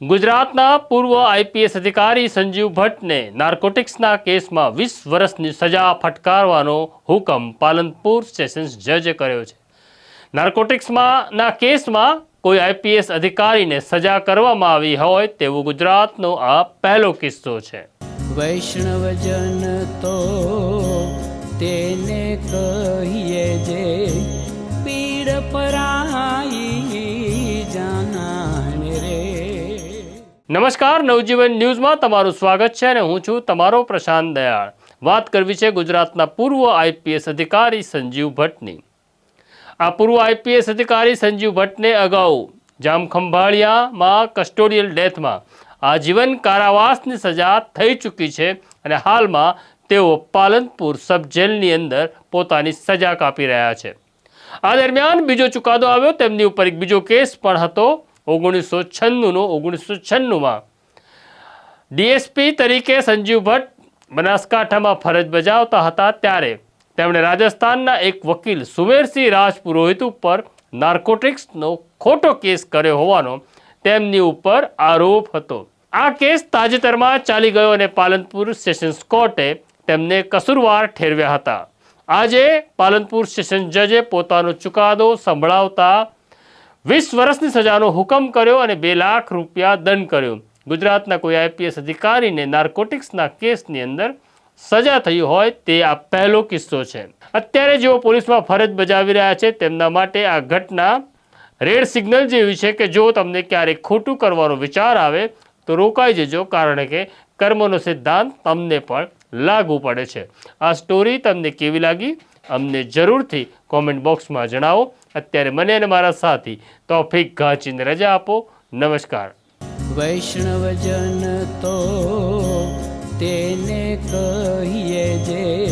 ગુજરાતના પૂર્વ આઈપીએસ અધિકારી સંજીવ ભટ્ટને નાર્કોટિક્સના કેસમાં વીસ વર્ષની સજા ફટકારવાનો હુકમ પાલનપુર સેશન્સ જજે કર્યો છે. નાર્કોટિક્સમાં ના કેસમાં કોઈ આઈપીએસ અધિકારીને સજા કરવામાં આવી હોય તેવો ગુજરાતનો આ પહેલો કિસ્સો છે. વૈષ્ણવજન તો તેને કહીએ જે નમસ્કાર, નવજીવન ન્યૂઝમાં તમારું સ્વાગત છે અને હું છું તમારો પ્રશાંત દયાળ. વાત કરવી છે ગુજરાતના પૂર્વ આઈપીએસ અધિકારી સંજીવ ભટ્ટની. આ પૂર્વ આઈપીએસ અધિકારી સંજીવ ભટ્ટને અગાઉ જામખંભાળિયામાં કસ્ટોડિયલ ડેથમાં આજીવન કારાવાસની સજા થઈ ચૂકી છે અને હાલમાં તેઓ પાલનપુર સબ જેલની અંદર પોતાની સજા કાપી રહ્યા છે. આ દરમિયાન બીજો ચુકાદો આવ્યો, તેમની ઉપર એક બીજો કેસ પણ હતો. ઓગણીસો છન્નુંનો, ઓગણીસો છન્નુંમાં. ડીએસપી તરીકે સંજીવ ભટ્ટ બનાસકાંઠામાં ફરજ બજાવતા હતા ત્યારે તેમણે રાજસ્થાનના એક વકીલ સુમેરસિંહ રાજપુરોહિત ઉપર નાર્કોટિક્સનો ખોટો કેસ કર્યો હોવાનો તેમની ઉપર આરોપ હતો. આ કેસ તાજેતરમાં ચાલી ગયો અને પાલનપુર સેશન્સ કોર્ટે તેમને કસૂરવાર ઠેરવ્યા હતા. આજે પાલનપુર સેશન જજે પોતાનો ચુકાદો સંભળાવતા વીસ વર્ષની સજાનો હુકમ કર્યો અને બે લાખ રૂપિયા દંડ કર્યો. ગુજરાતના કોઈ આઈપીએસ અધિકારીને નાર્કોટિક્સના કેસની અંદર સજા થઈ હોય તે આ પહેલો કિસ્સો છે. અત્યારે જેઓ પોલીસમાં ફરજ બજાવી રહ્યા છે તેમના માટે આ ઘટના રેડ સિગ્નલ જેવી છે કે જો તમને ક્યારેક ખોટું કરવાનો વિચાર આવે તો રોકાઈ જજો કારણ કે કર્મનો સિદ્ધાંત તમને પણ લાગુ પડે છે. આ સ્ટોરી તમને કેવી લાગી? અમને જરૂરથી કોમેન્ટ બોક્સમાં જણાવો. અત્યારે મને અને મારા સાથી તોફિક ઘાચીને રજા આપો. નમસ્કાર. વૈષ્ણવજન તો તેને કહીએ જે